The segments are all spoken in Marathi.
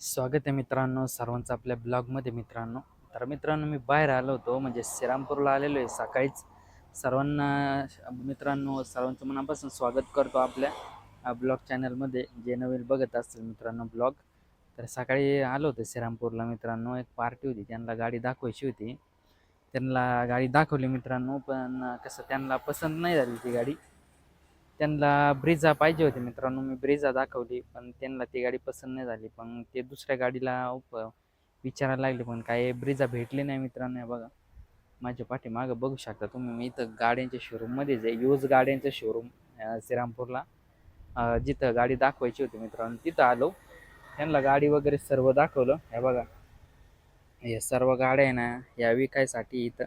स्वागत आहे मित्रांनो सर्वांचं आपल्या ब्लॉगमध्ये मित्रांनो. तर मित्रांनो मी बाहेर आलो होतो म्हणजे श्रीरामपूरला आलेलो आहे सकाळीच. सर्वांना मित्रांनो सर्वांचं मनापासून स्वागत करतो आपल्या ब्लॉग चॅनलमध्ये. जे नवीन बघत असतील मित्रांनो ब्लॉग तर सकाळी आलो होतो श्रीरामपूरला मित्रांनो. एक पार्टी होती त्यांना गाडी दाखवायची होती. त्यांना गाडी दाखवली मित्रांनो पण कसं त्यांना पसंत नाही झाली ती गाडी. त्यांना ब्रिझा पाहिजे होती मित्रांनो. मी ब्रिझा दाखवली पण त्यांना ती गाडी पसंत नाही झाली. पण ते दुसऱ्या गाडीला उप विचारायला लागले पण काय ब्रिझा भेटली नाही मित्रांनो हे बघा. माझ्या पाठीमागं बघू शकता तुम्ही मी इथं गाड्यांच्या शोरूममध्येच आहे यूज गाड्यांचं शोरूम श्रीरामपूरला. जिथं गाडी दाखवायची होती मित्रांनो तिथं आलो. त्यांना गाडी वगैरे सर्व दाखवलं. हे बघा. हे सर्व गाड्या आहे ना या विकायसाठी इथं.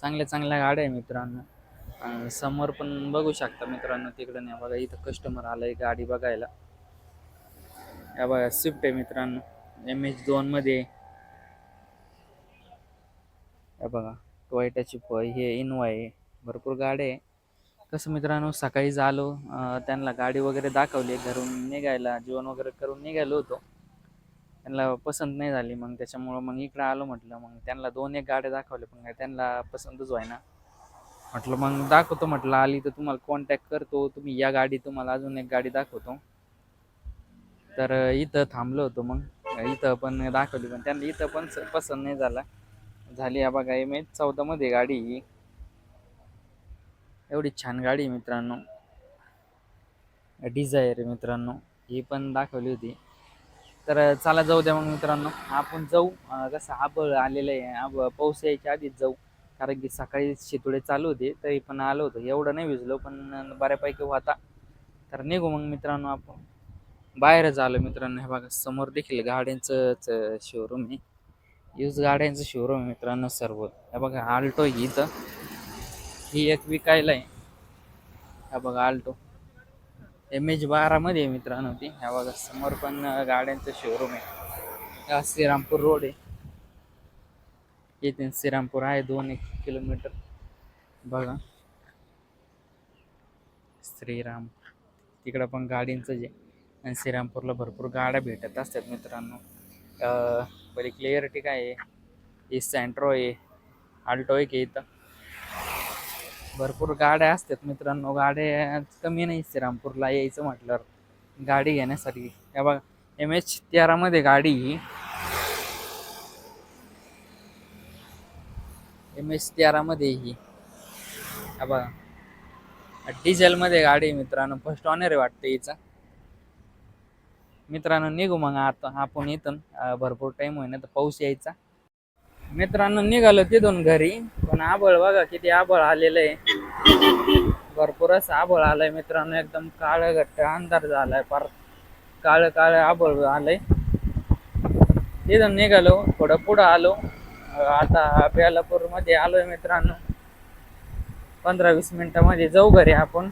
चांगल्या चांगल्या गाड्या आहे मित्रांनो. समोर पण बघू शकता मित्रांनो तिकडं नाही बघा इथं कस्टमर आलाय गाडी बघायला. या बघा स्विफ्ट आहे मित्रांनो एम एच दोनमध्ये या बघा टोयटाची प हे इनोवा आहे भरपूर गाड्या आहे. कसं मित्रांनो सकाळीच आलो त्यांना गाडी वगैरे दाखवली घरून निघायला जेवण वगैरे करून निघालो होतो. त्यांना पसंत नाही झाली मग त्याच्यामुळं मग इकडं आलो म्हटलं मग त्यांना दोन एक गाड्या दाखवल्या पण काय त्यांना पसंतच व्हायना म्हटलं मग दाखवतो म्हटलं आली तर तुम्हाला कॉन्टॅक्ट करतो. तुम्ही या गाडी तुम्हाला अजून एक गाडी दाखवतो. तर इथं थांबलो होतो मग. इथं पण दाखवली पण त्यांना इथं पण पसंत नाही झाला. झाली या बघा एम एच चौदामध्ये गाडी ही. एवढी छान गाडी आहे मित्रांनो. डिझायर मित्रांनो. ही पण दाखवली होती. तर चला जाऊ द्या मग मित्रांनो. आपण जाऊ. कसं आबळ आलेलं आहे. आब पाऊस यायच्या आधीच जाऊ. कारण की सकाळी शितोडे चालू होते तरी पण आलो होतो. एवढं नाही भिजलो पण बऱ्यापैकी होता. तर निघू मग मित्रांनो आपण. बाहेरच आलो मित्रांनो. हे बघा समोर देखील गाड्यांचं शोरूम आहे. यूज गाड्यांचं शोरूम आहे मित्रांनो सर्व. हे बघा आल्टो ही इथं. ही एक विकायला आहे. हा बघा आल्टो एम एच बारामध्ये मित्रांनो ती. ह्या बघा समोर पण गाड्यांचं शोरूम आहे. श्रीरामपूर रोड आहे. येथे श्रीरामपूर आहे दोन एक किलोमीटर. बघा. श्रीराम तिकडं पण गाडींचं जे. आणि श्रीरामपूरला भरपूर गाड्या भेटत असतात मित्रांनो. पहिले क्लिअरिटी काय आहे? ही सँट्रो आहे. आल्टो एक आहे इथं. भरपूर गाड्या असतात मित्रांनो. गाड्या कमी नाही श्रीरामपूरला यायचं म्हटल्यावर. गाडी घेण्यासाठी. हे बघा. एम एच तेरामध्ये गाडी एम एस तेरामध्ये ही हा बघा डिझेलमध्ये गाडी मित्रांनो. फर्स्ट ऑनर आहे वाटतं हिचा. मित्रांनो निघू मग आता आपण इथून. भरपूर टाइम होईना तर पाऊस यायचा. मित्रांनो निघालो तिथून घरी. पण आबळ बघा किती आबळ आलेलं आहे. भरपूर असं आबळ आलंय मित्रांनो. एकदम काळ घट्ट अंधार झालाय फार. काळ काळ आबळ आलंय. तिथून निघालो थोडं पुढं आलो. आता बेलापूरमध्ये आलोय मित्रांनो. पंधरा वीस मिनिटामध्ये जाऊ घरी आपण.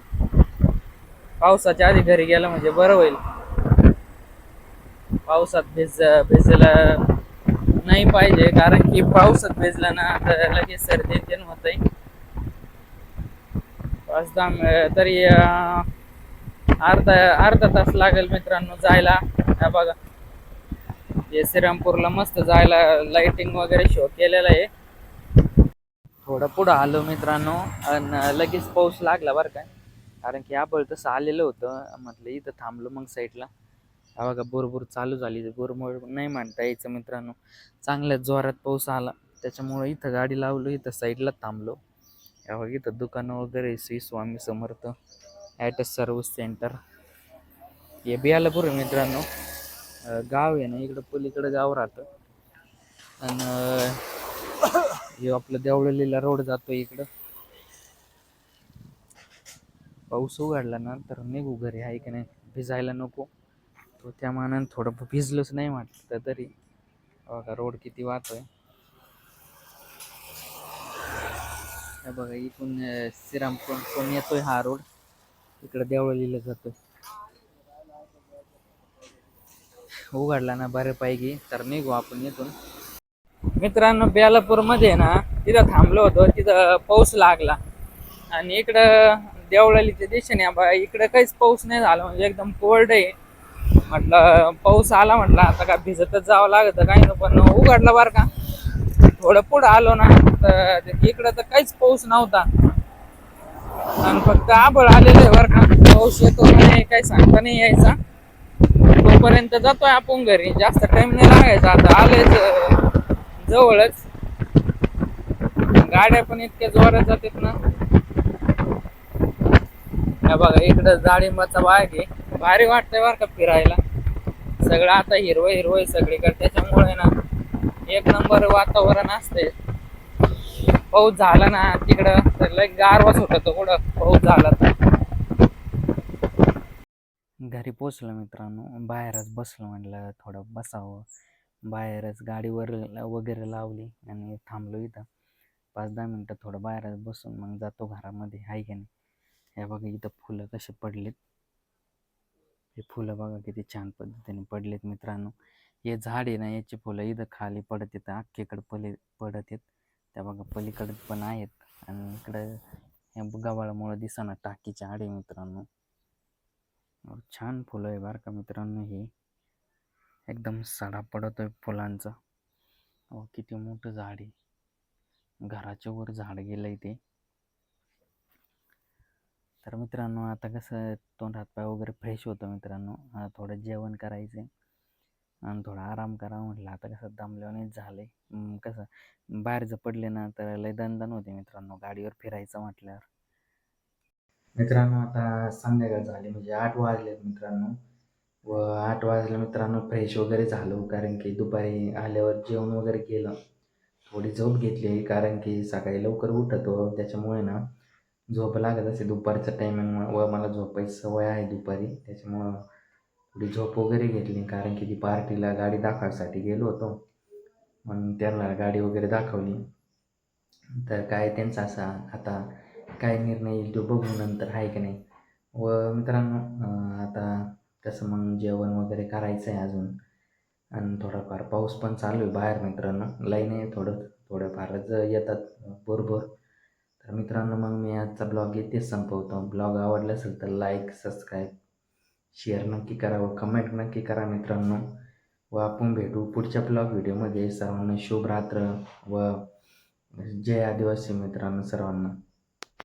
पावसाच्या आधी घरी गेलं म्हणजे बरं होईल. पावसात भिज भिजला नाही पाहिजे कारण की पावसात भिजलं ना तर लगेच सर्दी तेन होतंय. पाच दहा तरी अर्धा अर्धा तास लागेल मित्रांनो जायला. बघा. हे श्रीरामपूरला मस्त जायला लाइटिंग वगैरे शो केलेला आहे. थोडं पुढं आलो मित्रांनो आणि लगेच पाऊस लागला बरं काय कारण की आपण तसं आलेलं होतं. म्हटलं इथं थांबलो मग साईडला हा बघा बुरबुर चालू झाली. बुरमुर नाही म्हणता यायचं मित्रांनो. चांगल्या जोरात पाऊस आला. त्याच्यामुळे इथं गाडी लावलो इथं साईडला थांबलो. या बघा इथं दुकानं वगैरे Shri Swami Samarth autos service centre. हे बियाला पुरे मित्रांनो. गाव आहे ना इकडं पलीकडं गाव राहतं. आणि हे आपलं देवळलीला रोड जातो इकडं. पाऊस उघडला ना तर निघू घरी आहे की नाही? भिजायला नको. तो त्या मानानं थोडं भिजलंच नाही म्हटलं तरी बघा रोड किती वाहतोय बघा इथून श्रीराम श्रीरामपूर पण येतोय हा रोड. इकडं देवळलीला जातोय. उघडला ना बऱ्यापैकी. तर निघू आपण इथून. मित्रांनो बेलापूरमध्ये ना तिथं थांबलो होतो. तिथं पाऊस लागला. आणि इकडं देवळालीच्या दिशेने बा इकडं काहीच पाऊस नाही झाला. म्हणजे एकदम कोल्ड आहे. म्हटलं पाऊस आला म्हटलं आता काय भिजतच जावं लागत काही ना पण उघडलं बरं का. थोडं पुढं आलो ना तर इकडं तर काहीच पाऊस नव्हता. आणि फक्त आबळ आलेलं आहे बरं का. पाऊस येतो नाही काही सांगता नाही यायचा. पर्यंत जातोय आपण घरी. जास्त टाइम नाही लागायचा. आता आलेच जवळच. गाड्या पण इतक्या जोरात जातात ना. बघा इकडं जाळिंबाचा बाग आहे. भारी वाटतंय बरं का फिरायला. सगळं आता हिरवं हिरवं सगळीकडे. त्याच्यामुळे ना एक नंबर वातावरण असते पाऊस झाला ना तिकडं तर लय गारवाच होता तो कुठं पाऊस झाला तर. घरी पोचलो मित्रांनो. बाहेरच बसलो म्हटलं थोडं बसावं. बाहेरच गाडीवर वगैरे लावली आणि थांबलो इथं. पाच दहा मिनटं थोडं बाहेरच बसून मग जातो घरामध्ये. आहे की नाही? हे बघा इथं फुलं कसे पडलेत. हे फुलं बघा किती छान पद्धतीने पडलेत मित्रांनो. हे झाड आहे ना याची फुलं इथं खाली पडत येतं अख्खेकडे पली पडत येत त्या बघा पलीकडे पण आहेत आणि इकडं हे गव्हाळामुळं दिसना टाकीच्या आडे मित्रांनो. छान फुलं आहे बरं का मित्रांनो हे. एकदम सडा पडतोय फुलांचा. अहो किती मोठं झाड आहे. घराच्या वर झाड गेलंय ते. तर मित्रांनो आता कसं तोंड हातपाय वगैरे फ्रेश होतं मित्रांनो. थोडं जेवण करायचं आणि थोडा आराम करा म्हटलं. आता कसं दमल्याने झालं अं, कसं जर पडले ना तर लय दणदण होते मित्रांनो. गाडीवर फिरायचं म्हटल्यावर. मित्रांनो आता संध्याकाळ झाली म्हणजे आठ वाजले मित्रांनो. व आठ वाजल्या मित्रांनो फ्रेश वगैरे झालो कारण की दुपारी आल्यावर जेवण वगैरे केलं. थोडी झोप घेतली कारण की सकाळी लवकर उठतो त्याच्यामुळे ना झोप लागत असे दुपारचा टायमिंग व मला झोपायची सवय आहे दुपारी त्याच्यामुळं थोडी झोप वगैरे घेतली कारण की ती पार्टीला गाडी दाखवायसाठी गेलो होतो. मग त्यांना गाडी वगैरे दाखवली. तर काय त्यांचा असा आता काय निर्णय येईल तो बघू नंतर आहे की नाही. व मित्रांनो आता कसं मग जेवण वगैरे करायचं आहे अजून. आणि थोडाफार पाऊस पण चालू आहे बाहेर मित्रांनो. लाईन आहे थोडं थोडंफारच येतात बरोबर तर मित्रांनो मग मी आजचा ब्लॉग इथेच संपवतो. ब्लॉग आवडला असेल तर लाईक सबस्क्राईब शेअर नक्की करा व कमेंट नक्की करा मित्रांनो. व आपण भेटू पुढच्या ब्लॉग व्हिडिओमध्ये. सर्वांना शुभ रात्र व जय आदिवासी मित्रांनो सर्वांना.